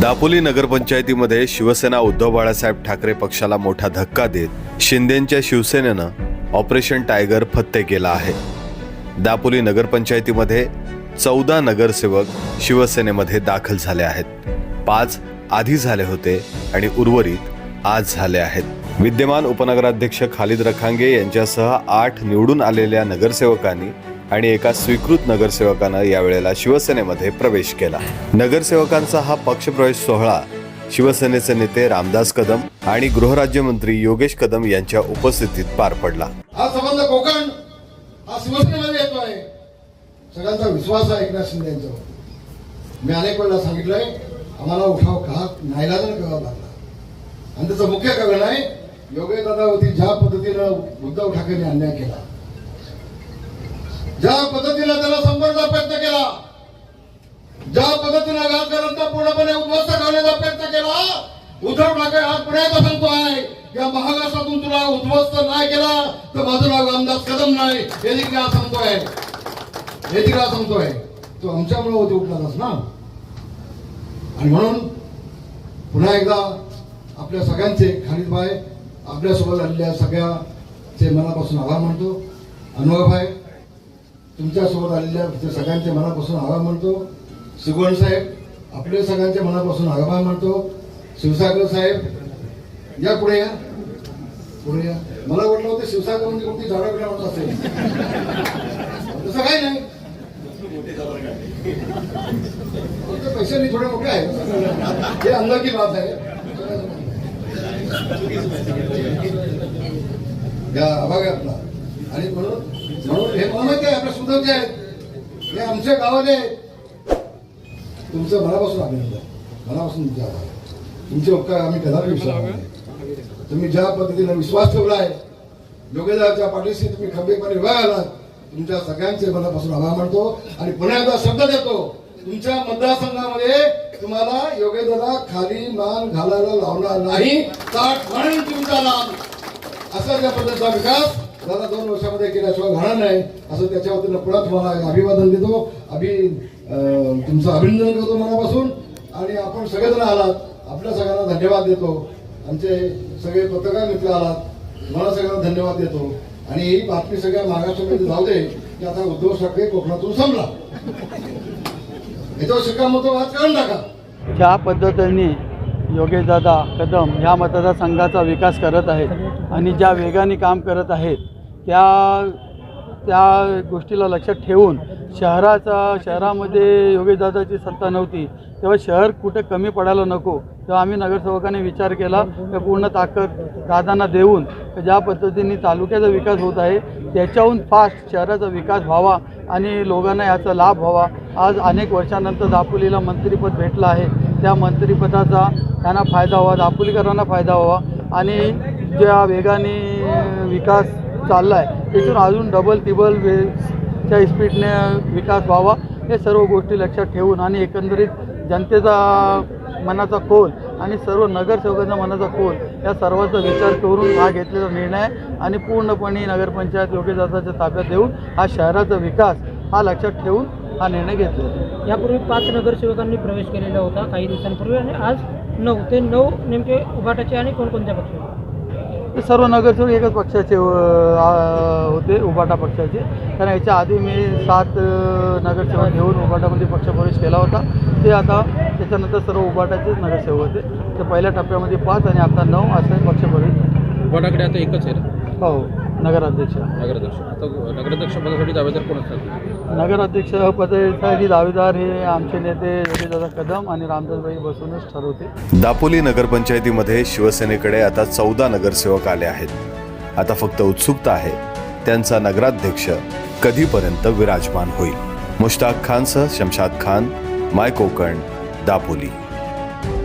दापोली नगरपंचायतीमध्ये शिवसेना उद्धव बाळासाहेब ठाकरे पक्षाला मोठा धक्का देत शिंदेंच्या शिवसेनेनं ऑपरेशन टायगर फत्ते केला आहे. दापोली नगरपंचायतीमध्ये चौदा नगरसेवक शिवसेनेमध्ये दाखल झाले आहेत. पाच आधी झाले होते आणि उर्वरित आज झाले आहेत. विद्यमान उपनगराध्यक्ष खालिद रखांगे यांच्यासह आठ निवडून आलेल्या नगरसेवकांनी आणि एका स्वीकृत नगरसेवकानं यावेळेला शिवसेनेमध्ये प्रवेश केला. नगरसेवकांचा हा पक्षप्रवेश सोहळा शिवसेनेचे नेते रामदास कदम आणि गृहराज्यमंत्री योगेश कदम यांच्या उपस्थितीत पार पडला. हा संबंध कोकण हा शिवसेनेमध्ये येतो आहे. सगळ्यांचा विश्वास आहे एकनाथ शिंदे यांच्यावर. मी अनेक वेळेला सांगितलंय आम्हाला उठाव का नाईलाजानं करावा लागला. आणि त्याचं मुख्य कारण आहे योगेश दादावरती ज्या पद्धतीनं उद्धव ठाकरेंनी अन्याय केला ज्या पद्धतीनं त्याला संपर्काचा प्रयत्न केला ज्या पद्धतीनं राजकारणचा पूर्णपणे उद्ध्वस्त करण्याचा प्रयत्न केला उद्धव ठाकरे आज पुण्याचा सांगतो आहे. या महाराष्ट्रातून तुला उद्ध्वस्त नाही केला तर माझं नाव रामदास कदम नाही. हे देखील आज सांगतोय. हे देखील आज सांगतोय. तो आमच्यामुळे होते उठणारच ना? आणि म्हणून पुन्हा एकदा आपल्या सगळ्यांचे खालीदभाई आपल्यासोबत आलेल्या सगळ्याचे मनापासून आभार मानतो. अनुभवभाई तुमच्यासोबत आलेल्या सगळ्यांच्या मनापासून आभार मानतो. सुगवण साहेब आपले सगळ्यांच्या मनापासून आभार मानतो. शिवसागर साहेब या पुढे या. पुढे या. मला वाटलं होतं शिवसागर म्हणजे कोणती झाडं बिडा म्हणत असेल. तसं काही नाही. फक्त पैशांनी थोडे मोठे आहे. हे अंदाजी बात आहे. या अभाग आहे आपला. आणि म्हणून हे मला माहिती आहे आपल्या सुंदरचे आहेत. हे आमच्या गावाले तुमचं मनापासून अभिनंदन. मनापासून तुमचे आभार. तुमचे उपकार आम्ही कदापि विसरणार नाही. तुम्ही ज्या पद्धतीने विश्वास ठेवला आहे योगेदाच्या पाठीशी तुम्ही खंबीरपणे उभा आलात तुमच्या सगळ्यांचे मनापासून आभार मानतो आणि पुन्हा एकदा शब्द देतो. तुमच्या मतदारसंघामध्ये तुम्हाला योगेदादा खाली मान घालायला लावणार नाही. ताट म्हणून तुमचा लाभ असा ज्या पद्धतीचा विकास दादा दोन वर्षामध्ये केल्याशिवाय घडणार नाही असं त्याच्या वतीनं पुन्हा तुम्हाला अभिवादन देतो. अभि तुमचं अभिनंदन करतो मनापासून. आणि आपण सगळेजण आलात. आपल्या सगळ्यांना धन्यवाद देतो. आमचे सगळे पत्रकार मित्र आलात. मला सगळ्यांना धन्यवाद देतो. आणि ही बातमी सगळ्या महाराष्ट्रामध्ये जाऊ दे की आता उद्धव ठाकरे कोकणातून संपला. याच्यावर शिक्कामोर्तब आज करून टाका. ज्या पद्धतीने योगेशदादा कदम ह्या मतदारसंघाचा विकास करत आहेत आणि ज्या वेगाने काम करत आहेत त्या त्या गोष्टीला लक्षात ठेवून शहराचा शहरामध्ये योगेशदादाची सत्ता नव्हती तेव्हा शहर कुठे कमी पडायला नको तेव्हा आम्ही नगरसेवकांनी विचार केला की पूर्ण ताकद दादांना देऊन ज्या पद्धतीने तालुक्याचा विकास होत आहे त्याच्याहून फास्ट शहराचा विकास व्हावा आणि लोकांना याचा लाभ व्हावा. आज अनेक वर्षानंतर दापोलीला मंत्रिपद भेटलं आहे त्या मंत्रिपदाचा त्यांना फायदा व्हावा दापोलीकरांना फायदा व्हावा आणि ज्या वेगाने विकास चालला आहे त्यातून अजून डबल टिबल वेच्या स्पीडने विकास व्हावा हे सर्व गोष्टी लक्षात ठेवून आणि एकंदरीत जनतेचा मनाचा खोल आणि सर्व नगरसेवकांचा मनाचा खोल या सर्वांचा विचार करून हा घेतलेला निर्णय आणि पूर्णपणे नगरपंचायत योग्यदादाच्या ताब्यात देऊन हा शहराचा विकास हा लक्षात ठेवून हा निर्णय घेतलेला यापूर्वी पाच नगरसेवकांनी प्रवेश केलेला होता काही दिवसांपूर्वी आणि आज नऊ ते नऊ नेमके उभाटाचे आणि कोणकोणत्या पक्षाचे? ते सर्व नगरसेवक एकच पक्षाचे होते उबाटा पक्षाचे. कारण याच्या आधी मी सात नगरसेवक घेऊन उबाटामध्ये पक्षप्रवेश केला होता. ते आता त्याच्यानंतर सर्व उबाटाचेच नगरसेवक होते. ते पहिल्या टप्प्यामध्ये पाच आणि आता नऊ असे पक्षप्रवेश उभाटाकडे आता एकच आहे हो नगराध्यक्ष. नगराध्यक्ष. आता नगराध्यक्ष पदासाठी दावेदार कोण असतात? नगराध्यक्ष पदासाठी दावेदार हे आमचे नेते योगीदादा कदम आणि रामदासबाई बसूनच ठरवते. दापोली नगरपंचायतीमध्ये शिवसेनेकडे आता चौदा नगरसेवक आले आहेत. आता फक्त उत्सुकता आहे त्यांचा नगराध्यक्ष कधीपर्यंत विराजमान होईल. मुश्ताक खानसह शमशाद खान माय कोकण दापोली.